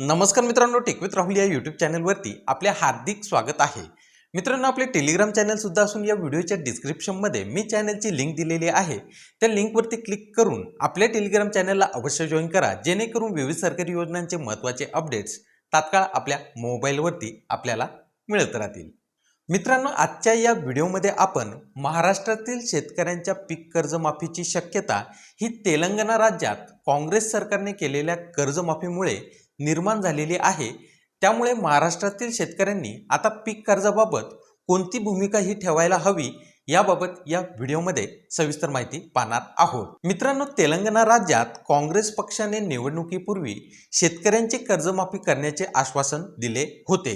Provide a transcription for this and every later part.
नमस्कार मित्रांनो टेकवित राहुल या यूट्यूब चॅनलवरती आपले हार्दिक स्वागत आहे. मित्रांनो आपले टेलिग्राम चॅनलसुद्धा असून या व्हिडिओच्या डिस्क्रिप्शनमध्ये मी चॅनलची लिंक दिलेली आहे. त्या लिंकवरती क्लिक करून आपल्या टेलिग्राम चॅनलला अवश्य जॉईन करा जेणेकरून विविध सरकारी योजनांचे महत्त्वाचे अपडेट्स तात्काळ आपल्या मोबाईलवरती आपल्याला मिळत राहतील. मित्रांनो आजच्या या व्हिडिओमध्ये आपण महाराष्ट्रातील शेतकऱ्यांच्या पीक कर्जमाफीची शक्यता ही तेलंगणा राज्यात काँग्रेस सरकारने केलेल्या कर्जमाफीमुळे निर्माण झालेली आहे. त्यामुळे महाराष्ट्रातील शेतकऱ्यांनी आता पीक कर्जाबाबत कोणती भूमिका ही ठेवायला हवी याबाबत या व्हिडिओमध्ये सविस्तर माहिती पाहणार आहोत. मित्रांनो तेलंगणा राज्यात काँग्रेस पक्षाने निवडणुकीपूर्वी शेतकऱ्यांची कर्जमाफी करण्याचे आश्वासन दिले होते.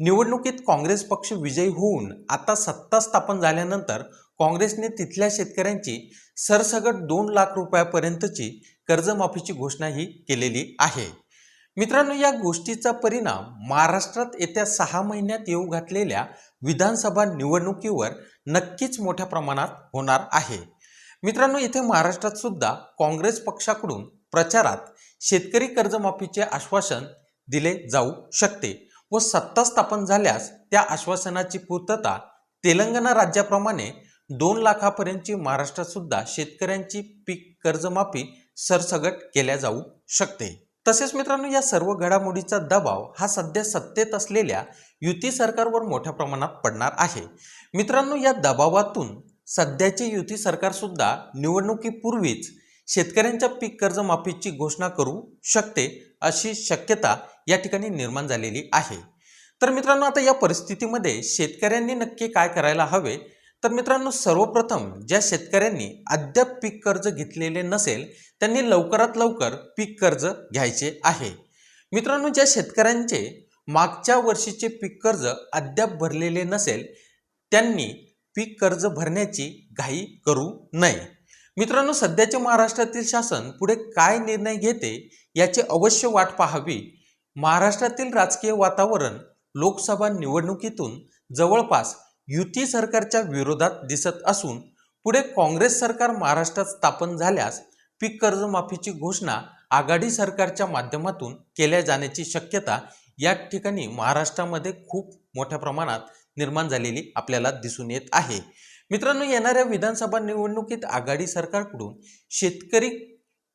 निवडणुकीत काँग्रेस पक्ष विजयी होऊन आता सत्ता स्थापन झाल्यानंतर काँग्रेसने तिथल्या शेतकऱ्यांची सरसगट दोन लाख रुपयापर्यंतची कर्जमाफीची घोषणा ही केलेली आहे. मित्रांनो या गोष्टीचा परिणाम महाराष्ट्रात येत्या सहा महिन्यात येऊ घातलेल्या विधानसभा निवडणुकीवर नक्कीच मोठ्या प्रमाणात होणार आहे. मित्रांनो इथे महाराष्ट्रात सुद्धा काँग्रेस पक्षाकडून प्रचारात शेतकरी कर्जमाफीचे आश्वासन दिले जाऊ शकते व सत्ता स्थापन झाल्यास त्या आश्वासनाची पूर्तता तेलंगणा राज्याप्रमाणे दोन लाखापर्यंतची महाराष्ट्रात सुद्धा शेतकऱ्यांची पीक कर्जमाफी सरसगट केल्या जाऊ शकते. तसेच मित्रांनो या सर्व घडामोडीचा दबाव हा सध्या सत्तेत असलेल्या युती सरकारवर मोठ्या प्रमाणात पडणार आहे. मित्रांनो या दबावातून सध्याचे युती सरकारसुद्धा निवडणुकीपूर्वीच शेतकऱ्यांच्या पीक कर्जमाफीची घोषणा करू शकते अशी शक्यता या ठिकाणी निर्माण झालेली आहे. तर मित्रांनो आता या परिस्थितीमध्ये शेतकऱ्यांनी नक्की काय करायला हवे तर मित्रांनो सर्वप्रथम ज्या शेतकऱ्यांनी अद्याप पीक कर्ज घेतलेले नसेल त्यांनी लवकरात लवकर पीक कर्ज घ्यायचे आहे. मित्रांनो ज्या शेतकऱ्यांचे मागच्या वर्षीचे पीक कर्ज अद्याप भरलेले नसेल त्यांनी पीक कर्ज भरण्याची घाई करू नये. मित्रांनो सध्याचे महाराष्ट्रातील शासन पुढे काय निर्णय घेते याची अवश्य वाट पाहावी. महाराष्ट्रातील राजकीय वातावरण लोकसभा निवडणुकीतून जवळपास युती सरकारच्या विरोधात दिसत असून पुढे काँग्रेस सरकार महाराष्ट्रात स्थापन झाल्यास पीक कर्जमाफीची घोषणा आघाडी सरकारच्या माध्यमातून केल्या जाण्याची शक्यता या ठिकाणी महाराष्ट्रामध्ये खूप मोठ्या प्रमाणात निर्माण झालेली आपल्याला दिसून येत आहे. मित्रांनो येणाऱ्या विधानसभा निवडणुकीत आघाडी सरकारकडून शेतकरी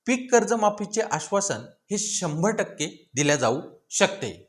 पीक कर्जमाफीचे आश्वासन हे शंभर टक्के दिल्या जाऊ शकते.